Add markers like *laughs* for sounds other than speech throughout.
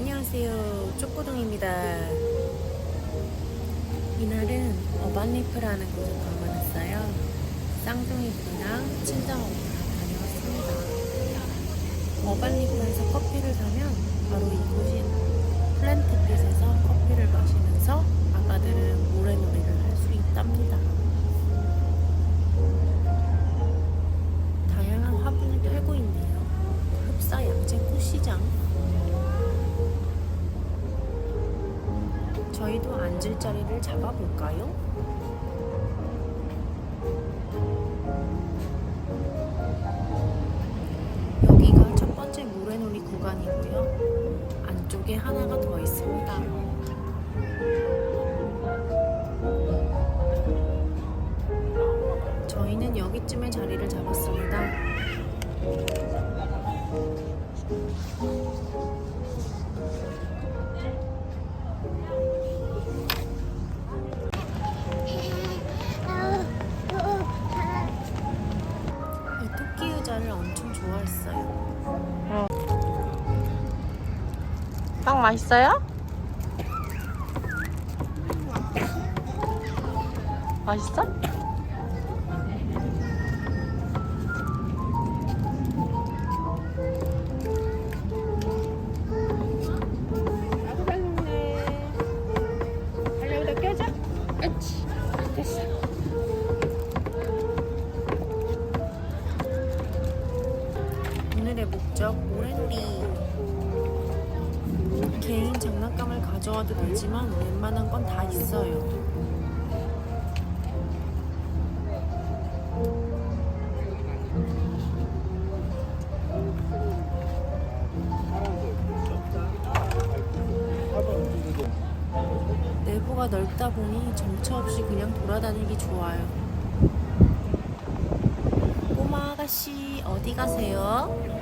안녕하세요. 쪼꼬동입니다. 이날은 어반리프라는 곳을 방문했어요. 쌍둥이들이랑 친정엄마랑 다녀왔습니다. 어반리프에서 커피를 사면 바로 이곳인 플랜트빛에서 커피를 마시면서 아가들은 모래놀이를 할 수 있답니다. 앉을 자리를 잡아볼까요? 여기가 첫 번째 모래놀이 구간이고요. 안쪽에 하나가 더 있습니다. 저희는 여기쯤에 자리를 잡았습니다. 의자를 엄청 좋아했어요. 빵 맛있어요? 맛있어? 개인 장난감을 가져와도 되지만 웬만한 건 다 있어요. 내부가 넓다 보니 정처 없이 그냥 돌아다니기 좋아요. 꼬마 아가씨 어디 가세요?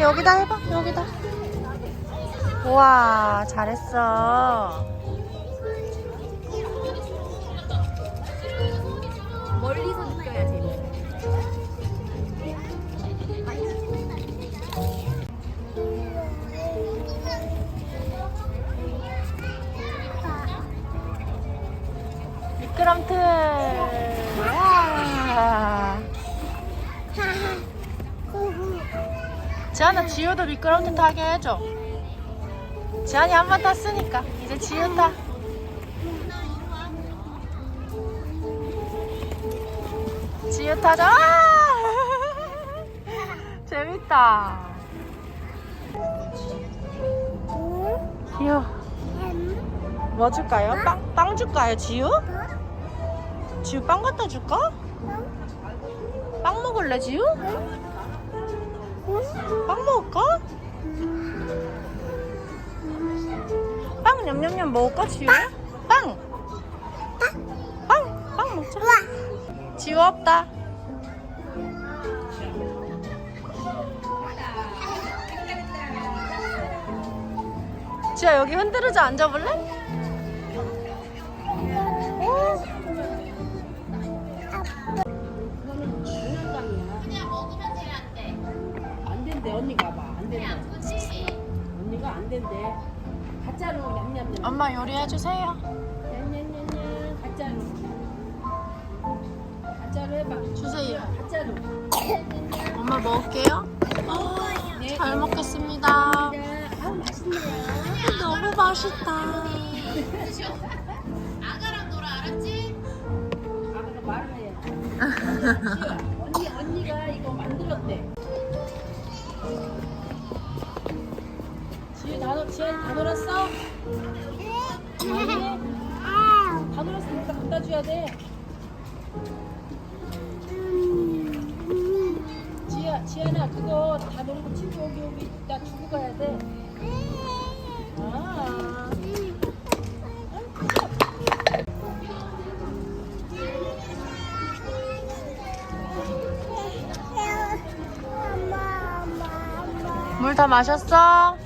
자 여기다 해봐 여기다 우와 잘했어 멀리서 느껴야 재밌어. 미끄럼틀 지안아 지우도 미끄럼틀 타게 해줘 지안이 한 번 탔으니까 이제 지우 타 지우 타자 아! *laughs* 재밌다 지우 뭐 줄까요? 빵, 빵 줄까요 지우? 지우 빵 갖다 줄까? 빵 먹을래 지우? 빵 먹을까? 빵 냠냠냠 먹을까 지우? 빵! 빵! 빵 먹자 지우 없다 지우야 여기 흔들어져 앉아볼래? 오. 된대 언니가 봐. 안 된대. 언니가 안 된대. 가짜로 냠냠냠. 엄마 요리해 주세요 냠냠냠냠. 가짜로. 가짜로 해봐. 주세요 가짜로. 엄마 먹을게요 잘 먹겠습니다. 맛있네요. 너무 맛있다. *laughs* 아까 말을 해. *laughs* 놀았으니까 갖다 줘야 돼. 지혜 지혜나 그거 다 놀고 친구 여기 여기 나 주고 가야 돼. 아. 물 다 마셨어?